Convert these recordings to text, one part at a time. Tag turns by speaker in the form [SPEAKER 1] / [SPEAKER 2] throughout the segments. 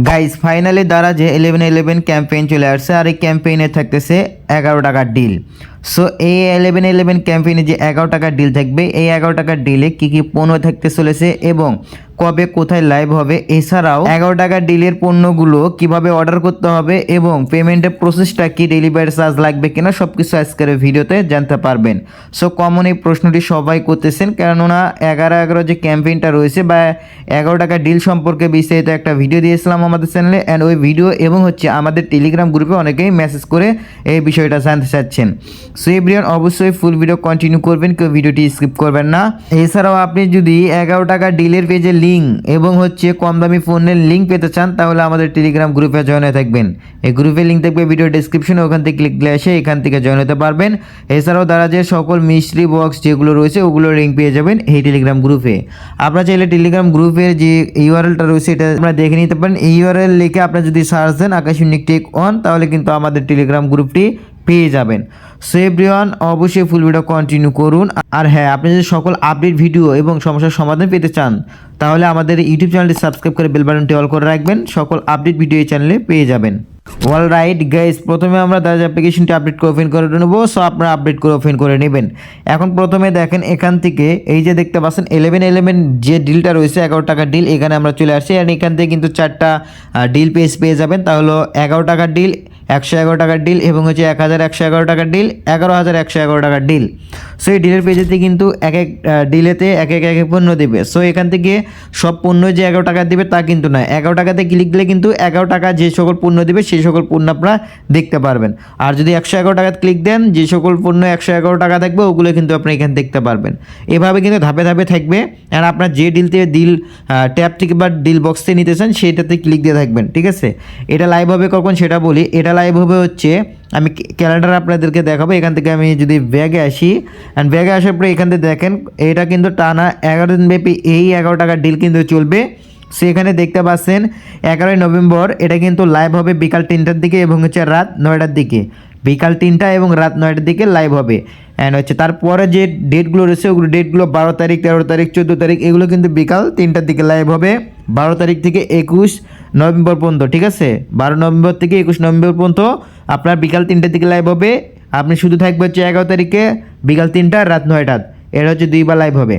[SPEAKER 1] Guys finally দ্বারা যে eleven eleven campaign চলে আসছে আর এই ক্যাম্পেইনে থাকতেছে এগারো টাকার ডিল সো এই ইলেভেন ইলেভেন ক্যাম্পেইনে যে এগারো টাকার ডিল থাকবে, এই এগারো টাকার ডিলে কী কী পণ্য থাকতে চলেছে এবং কবে কোথায় লাইভ হবে, এছাড়াও এগারো টাকার ডিলের পণ্যগুলো কীভাবে অর্ডার করতে হবে এবং পেমেন্টের প্রসেসটা কি ডেলিভারি চার্জ লাগবে কিনা সব কিছু আজকের ভিডিওতে জানতে পারবেন। সো কমন এই প্রশ্নটি সবাই করতেছেন, কেননা এগারো এগারো যে ক্যাম্পেইনটা রয়েছে বা এগারো টাকা ডিল সম্পর্কে বিস্তারিত একটা ভিডিও দিয়েছিলাম আমাদের চ্যানেলে অ্যান্ড ওই ভিডিও এবং হচ্ছে আমাদের টেলিগ্রাম গ্রুপে অনেকেই মেসেজ করে এই বিষয়টা জানতে চাচ্ছেন। সো এভরিওয়ান অবশ্যই ফুল ভিডিও কন্টিনিউ করবেন, কেউ ভিডিওটি স্কিপ করবেন না। এছাড়াও আপনি যদি এগারো টাকা ডিলের পেজে লিঙ্ক এবং হচ্ছে কম দামি ফোনের লিঙ্ক পেতে চান, তাহলে আমাদের টেলিগ্রাম গ্রুপে জয়েন হয়ে থাকবেন। এই গ্রুপের লিঙ্ক থাকবে ভিডিও ডিসক্রিপশনে ওখান থেকে ক্লিক দিলে এসে এখান থেকে জয়েন হতে পারবেন। এছাড়াও দ্বারা যে সকল মিস্ট্রি বক্স যেগুলো রয়েছে ওগুলোর লিঙ্ক পেয়ে যাবেন এই টেলিগ্রাম গ্রুপে আপনারা চাইলে টেলিগ্রাম গ্রুপের যে ইউআরএলটা রয়েছে, এটা আপনারা দেখে নিতে পারেন। ইউআরএল লিখে আপনারা যদি সার্চ দেন আকাশিক টেক অন তাহলে কিন্তু আমাদের টেলিগ্রাম গ্রুপটি পেয়ে যাবেন। সো এভরিওয়ান অবশ্যই ফুল ভিডিও কন্টিনিউ করুন। আর হ্যাঁ আপনি যদি সকল আপডেট ভিডিও এবং সমস্যার সমাধান পেতে চান, তাহলে আমাদের ইউটিউব চ্যানেলটি সাবস্ক্রাইব করে বেল বাটনটি অল করে রাখবেন। সকল আপডেট ভিডিও এই চ্যানেলে পেয়ে যাবেন। অল রাইট গাইস প্রথমে আমরা দারাজ অ্যাপ্লিকেশনটি আপডেট করে ওপেন করে নেব। সো আপনারা আপডেট করে ওপেন করে নেবেন। এখন প্রথমে দেখেন এখান থেকে, এই যে দেখতে পাচ্ছেন এলেভেন এলেভেন যে ডিলটা রয়েছে, এগারো টাকার ডিল এখানে আমরা চলে আসছি। আর এখান থেকে কিন্তু চারটা ডিল পেজ পেয়ে যাবেন। তাহলে এগারো টাকার ডিল একশো এগারো টাকার ডিল এবং হচ্ছে এক হাজার একশো এগারো টাকার ডিল এগারো হাজার একশো এগারো টাকার ডিল সো এই ডিলের পেজেতে কিন্তু এক এক ডিলেতে এক এক এক পণ্য দেবে। সো এখান থেকে সব পণ্য যে এগারো টাকা দেবে তা কিন্তু নয়। এগারো টাকাতে ক্লিক দিলে কিন্তু এগারো টাকা যে সকল পণ্য দেবে, সেই সকল পণ্য আপনারা দেখতে পারবেন। আর যদি একশো এগারো টাকাতে ক্লিক দেন, যে সকল পণ্য একশো এগারো টাকা থাকবে ওগুলো কিন্তু আপনি এখানে দেখতে পারবেন। এভাবে কিন্তু ধাপে ধাপে থাকবে। আর আপনার যে ডিল থেকে ডিল ট্যাব থেকে বা ডিল বক্স থেকে নিতে চান, সেইটাতে ক্লিক দিয়ে থাকবেন, ঠিক আছে? এটা লাইভ হবে কখন? সেটা বলি। এটা লাইভ হবে হচ্ছে, আমি ক্যালেন্ডার আপনাদেরকে দেখাবো, এখান থেকে আমি যদি ব্যাগে আসি অ্যান্ড ব্যাগে আসার পরে এখান থেকে দেখেন, এটা কিন্তু টানা এগারো দিন ব্যাপী এই এগারো টাকার ডিল কিন্তু চলবে। সেখানে দেখতে পাচ্ছেন, এগারোই নভেম্বর, এটা কিন্তু লাইভ হবে বিকাল তিনটার দিকে এবং হচ্ছে রাত নয়টার দিকে। বিকাল তিনটা এবং রাত নয়টার দিকে লাইভ হবে। অ্যান্ড হচ্ছে তারপরে যে ডেটগুলো রয়েছে, ওগুলো ডেটগুলো বারো তারিখ, তেরো তারিখ, চোদ্দ তারিখ, এগুলো কিন্তু বিকাল তিনটার দিকে লাইভ হবে। বারো তারিখ থেকে একুশ নভেম্বর পর্যন্ত, ঠিক আছে? বারো নভেম্বর থেকে একুশ নভেম্বর পর্যন্ত আপনার বিকাল তিনটার দিকে লাইভ হবে। আপনি শুধু থাকবে হচ্ছে এগারো তারিখে, বিকাল তিনটা, রাত নয়টা এটা হচ্ছে দুইবার লাইভ হবে।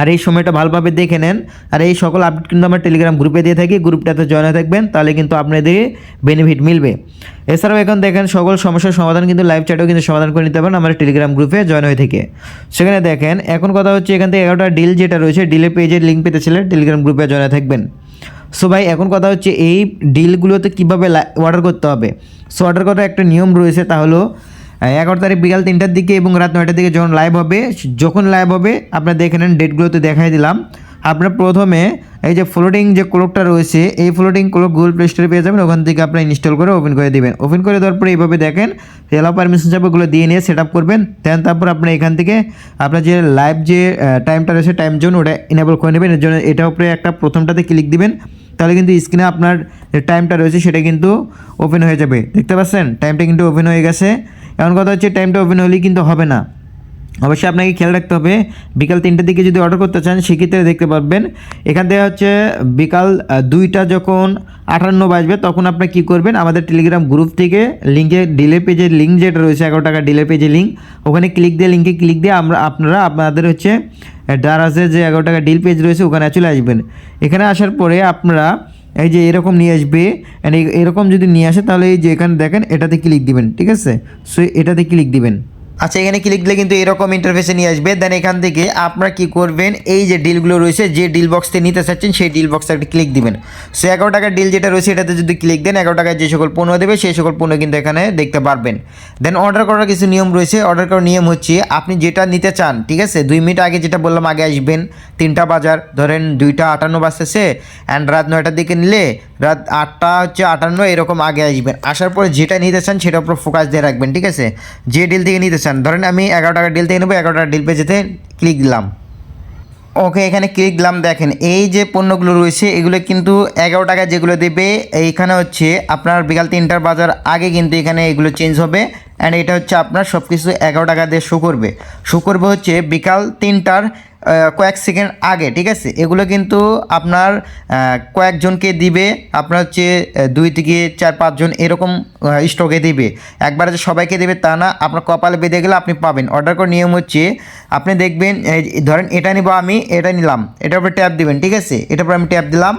[SPEAKER 1] আর এই সময়টা ভালোভাবে দেখে নেন। আর এই সকল আপডেট কিন্তু আমরা টেলিগ্রাম গ্রুপে দিয়ে থাকি। গ্রুপটাতে জয়েন হয়ে থাকবেন, তাহলে কিন্তু আপনাদের বেনিফিট মিলবে। এছাড়াও এখন দেখেন, সকল সমস্যার সমাধান কিন্তু লাইভ চ্যাটেও কিন্তু সমাধান করে নিতে পারেন আমরা টেলিগ্রাম গ্রুপে জয়েন হয়ে থেকে। সেখানে দেখেন, এখন কথা হচ্ছে এখান থেকে এগারোটা ডিল যেটা রয়েছে ডিলের পেজের লিঙ্ক পেতেছিলেন টেলিগ্রাম গ্রুপে জয়েন থাকবেন। সো ভাই, এখন কথা হচ্ছে এই ডিলগুলোতে কীভাবে অর্ডার করতে হবে? সো অর্ডার করার একটা নিয়ম রয়েছে, তা হলো এগারো তারিখ বিকাল তিনটার দিকে এবং রাত নয়টার দিকে যখন লাইভ হবে, যখন লাইভ হবে, আপনারা দেখে নেন ডেটগুলোতে দেখাই দিলাম। আপনার প্রথমে এই যে ফ্লোটিং যে ক্লোকটা রয়েছে, এই ফ্লোটিং ক্লোক গুগল প্লে স্টোরে পেয়ে যাবেন। ওখান থেকে আপনার ইনস্টল করে ওপেন করে দেবেন। ওপেন করে দেওয়ার পরে এইভাবে দেখেন এলা পারমিশন ওগুলো দিয়ে নিয়ে সেট আপ করবেন। দেন তারপর আপনার এখান থেকে আপনার যে লাইভ যে টাইমটা রয়েছে টাইম জোন ওটা ইনেবল করে নেবেন। এর জন্য এটার উপরে একটা প্রথমটাতে ক্লিক দিবেন। তাহলে কিন্তু স্ক্রিনে আপনার যে টাইমটা রয়েছে সেটা কিন্তু ওপেন হয়ে যাবে। দেখতে পাচ্ছেন? টাইমটা কিন্তু ওপেন হয়ে গেছে। এমন কথা হচ্ছে, টাইমটা ওপেন হলেই কিন্তু হবে না। অবশ্যই আপনাকে খেয়াল রাখতে হবে। বিকাল তিনটের দিকে যদি অর্ডার করতে চান, সেক্ষেত্রে দেখতে পারবেন। এখান থেকে হচ্ছে বিকাল দুইটা যখন আটান্ন বাজবে, তখন আপনি কী করবেন? আমাদের টেলিগ্রাম গ্রুপ থেকে লিঙ্কে ডিলে পেজের লিঙ্ক যেটা রয়েছে, এগারো টাকা ডিলে পেজের লিঙ্ক ওখানে ক্লিক দিয়ে লিঙ্কে ক্লিক দিয়ে আমরা, আপনারা আপনাদের হচ্ছে ডারাজের যে এগারো টাকা ডিল পেজ রয়েছে, ওখানে চলে আসবেন। এখানে আসার পরে আপনারা এই যে এরকম নিয়ে আসবে অ্যান্ড এরকম যদি নিয়ে আসে, তাহলে এই যে এখানে দেখেন, এটাতে ক্লিক দিবেন, ঠিক আছে? সো এটাতে ক্লিক দিবেন। আচ্ছা এখানে ক্লিক দিলে কিন্তু এরকম ইন্টারফেসে নিয়ে আসবে? দেন এখান থেকে আপনারা কি করবেন? এই যে ডিলগুলো রয়েছে, যে ডিল বক্সতে নিতে চাচ্ছেন, সেই ডিল বক্সে একটা ক্লিক দিবেন। সো এগারো টাকার ডিল যেটা রয়েছে, এটাতে যদি ক্লিক দেন, এগারো টাকায় যে সকল পণ্য দেবে, সেই সকল পণ্য কিন্তু এখানে দেখতে পারবেন। দেন অর্ডার করার কিছু নিয়ম রয়েছে। অর্ডার করার নিয়ম হচ্ছে, আপনি যেটা নিতে চান, ঠিক আছে? দুই মিনিট আগে যেটা বললাম, আগে আসবেন। তিনটা বাজার, ধরেন দুইটা আটান্ন বাজতেছে অ্যান্ড রাত নয়টার দিকে নিলে, রাত আটটা হচ্ছে আটান্ন, এরকম আগে আসবেন। আসার পরে যেটা নিতে চান, সেটার উপর ফোকাস দিয়ে রাখবেন, ঠিক আছে? যে ডিল থেকে নিতে চান ধরেন আমি এগারো টাকা ডিল থেকে নেব, এগারো টাকার ডিল পেজেতে ক্লিক দিলাম। ওকে এখানে ক্লিক দিলাম, দেখেন, এই যে পণ্যগুলো রয়েছে, এগুলো কিন্তু এগারো টাকা যেগুলো দেবে, এইখানে হচ্ছে আপনার বিকাল তিনটার বাজার আগে কিন্তু এখানে এগুলো চেঞ্জ হবে অ্যান্ড এটা হচ্ছে আপনার সব কিছু এগারো টাকা দিয়ে শো করবে। শো করবে হচ্ছে বিকাল তিনটার কয়েক সেকেন্ড আগে, ঠিক আছে? এগুলো কিন্তু আপনার কয়েকজনকে দিবে, আপনার হচ্ছে দুই থেকে চার পাঁচজন এরকম স্টকে দিবে। একবার যে সবাইকে দেবে তা না, আপনার কপালে বেঁধে গেলে আপনি পাবেন। অর্ডার করার নিয়ম হচ্ছে, আপনি দেখবেন ধরেন এটা নিব আমি, এটা নিলাম। এটার উপরে ট্যাপ দিবেন, ঠিক আছে? এটার উপরে আমি ট্যাপ দিলাম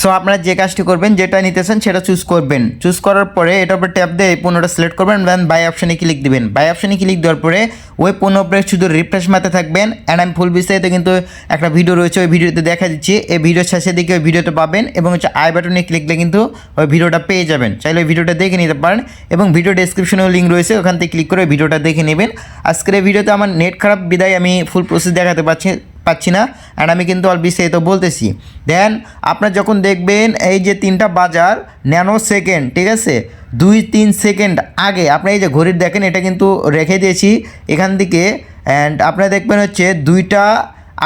[SPEAKER 1] সো আপনারা যে কাজটি করবেন, যেটা নিতেছেন, সেটা চুজ করবেন। চুজ করার পরে এটার উপরে ট্যাপ দিয়ে এই পণ্যটা সিলেক্ট করবেন দেন বাই অপশানে ক্লিক দিবেন। বাই অপশানে ক্লিক দেওয়ার পরে ওই পণ্য উপরে শুধু রিফ্রেশ মারতে থাকবেন। অ্যান্ড আমি ফুল বিস্তারিত কিন্তু একটা ভিডিও রয়েছে, ওই ভিডিওতে দেখা দিচ্ছি। এই ভিডিওর শেষের দিকে ওই ভিডিওতে পাবেন এবং হচ্ছে আই বাটনে ক্লিক দিলে কিন্তু ওই ভিডিওটা পেয়ে যাবেন। চাইলে ওই ভিডিওটা দেখে নিতে পারেন এবং ভিডিও ডেসক্রিপশনেও লিঙ্ক রয়েছে, ওখান থেকে ক্লিক করে ভিডিওটা দেখে নেবেন। আজকের এই ভিডিওতে আমার নেট খারাপ, বিদায়। আমি ফুল প্রসেস দেখাতে পারছি। পাচ্ছি না অ্যান্ড আমি কিন্তু অল বিস্তারিত বলতেছি। দেন আপনার যখন দেখবেন এই যে তিনটা বাজার ন্যানো সেকেন্ড ঠিক আছে? দুই, তিন সেকেন্ড আগে, আপনি এই যে ঘড়ির দেখেন, এটা কিন্তু রেখে দিয়েছি এখান থেকে অ্যান্ড আপনারা দেখবেন হচ্ছে দুইটা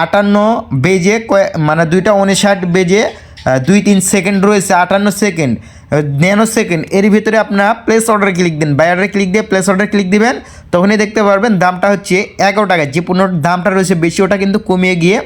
[SPEAKER 1] আটান্ন বেজে মানে দুইটা উনষাট বেজে দুই, তিন সেকেন্ড রয়েছে, আটান্ন সেকেন্ড ন্যানো সেকেন্ড এর ভিতরে আপনার প্লেস অর্ডার ক্লিক দিন। বাই অর্ডার ক্লিক দিয়ে প্লেস অর্ডার ক্লিক দিবেন, তখনই দেখতে পারবেন দামটা হচ্ছে এগারো টাকা। যে পণ্যর দামটা রয়েছে বেশি, ওটা কিন্তু কমিয়ে গিয়ে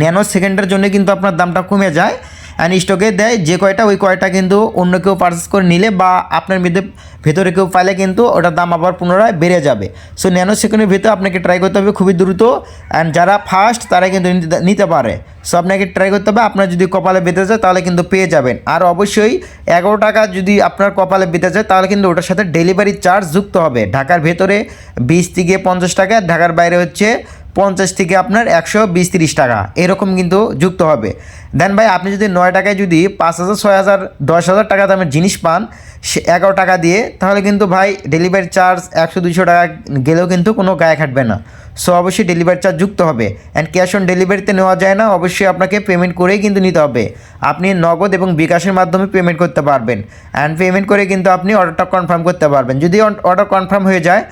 [SPEAKER 1] ন্যানো সেকেন্ডের জন্য কিন্তু আপনার দামটা কমে যায়। অ্যান্ড স্টকে দেয় যে কয়টা, ওই কয়টা কিন্তু অন্য কেউ পারচেস করে নিলে বা আপনার মধ্যে ভেতরে কেউ পাইলে কিন্তু ওটার দাম আবার পুনরায় বেড়ে যাবে। সো ন্যানো সেকেন্ডের ভিতরে আপনাকে ট্রাই করতে হবে খুবই দ্রুত অ্যান্ড যারা ফার্স্ট তারা কিন্তু নিতে- পারে। সো আপনাকে ট্রাই করতে হবে, আপনার যদি কপালে বেঁধে যায় তাহলে কিন্তু পেয়ে যাবেন। আর অবশ্যই এগারো টাকা যদি আপনার কপালে বেঁধে যায় তাহলে কিন্তু ওটার সাথে ডেলিভারি চার্জ যুক্ত হবে। ঢাকার ভেতরে বিশ থেকে পঞ্চাশ টাকা, ঢাকার বাইরে হচ্ছে পঞ্চাশ থেকে আপনার একশো বিশ তিরিশ টাকা। এরকম কিন্তু যুক্ত হবে। দেন ভাই, আপনি যদি নয় টাকায় যদি পাঁচ হাজার, ছয় হাজার, দশ হাজার টাকা দামের জিনিস পান সে এগারো টাকা দিয়ে, তাহলে কিন্তু ভাই ডেলিভারি চার্জ একশো দুশো টাকা গেলেও কিন্তু কোনো গায়ে খাটবে না। সো অবশ্যই ডেলিভারি চার্জ যুক্ত হবে। অ্যান্ড ক্যাশ অন ডেলিভারিতে নেওয়া যায় না, অবশ্যই আপনাকে পেমেন্ট করেই কিন্তু নিতে হবে। আপনি নগদ এবং বিকাশের মাধ্যমে পেমেন্ট করতে পারবেন। অ্যান্ড পেমেন্ট করে কিন্তু আপনি অর্ডারটা কনফার্ম করতে পারবেন। যদি অর্ডার কনফার্ম হয়ে যায়,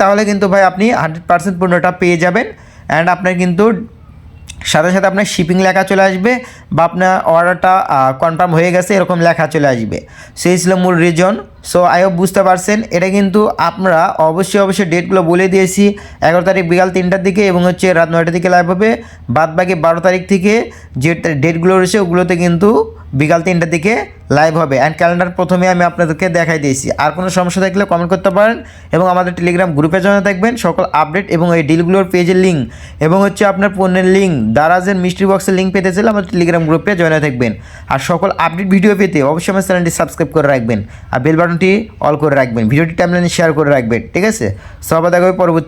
[SPEAKER 1] তাহলে কিন্তু ভাই আপনি হান্ড্রেড পার্সেন্ট পণ্যটা পেয়ে যাবেন। অ্যান্ড আপনার কিন্তু সাথে সাথে আপনার শিপিং লেখা চলে আসবে বা আপনার অর্ডারটা কনফার্ম হয়ে গেছে, এরকম লেখা চলে আসবে। সেই ছিল মূল রিজন সো আই হোপ বুঝতে পারছেন। এটা কিন্তু আমরা অবশ্যই অবশ্যই ডেটগুলো বলে দিয়েছি। এগারো তারিখ বিকাল তিনটার দিকে এবং হচ্ছে রাত নয়টার দিকে লাইভ হবে। বাদ বাকি বারো তারিখ থেকে যে ডেটগুলো রয়েছে, ওগুলোতে কিন্তু বিকাল তিনটার দিকে লাইভ হবে। অ্যান্ড ক্যালেন্ডার প্রথমে আমি আপনাদেরকে দেখাই দিয়েছি। আর কোনো সমস্যা থাকলে কমেন্ট করতে পারেন এবং আমাদের টেলিগ্রাম গ্রুপে জয়েন থাকবেন। সকল আপডেট এবং এই ডিলগুলোর পেজের লিঙ্ক এবং হচ্ছে আপনার পণ্যের লিঙ্ক দারাজের মিস্ট্রি বক্সের লিঙ্ক পেতে চাইলে আমাদের টেলিগ্রাম গ্রুপে জয়েন থাকবেন। আর সকল আপডেট ভিডিও পেতে অবশ্যই আমার চ্যানেলটি সাবস্ক্রাইব করে রাখবেন। আর বেল বাটনটি অল করে রাখবেন ভিডিওটি টাইমলাইনে শেয়ার করে রাখবেন ঠিক আছে? সবাই দেখাবে পরবর্তী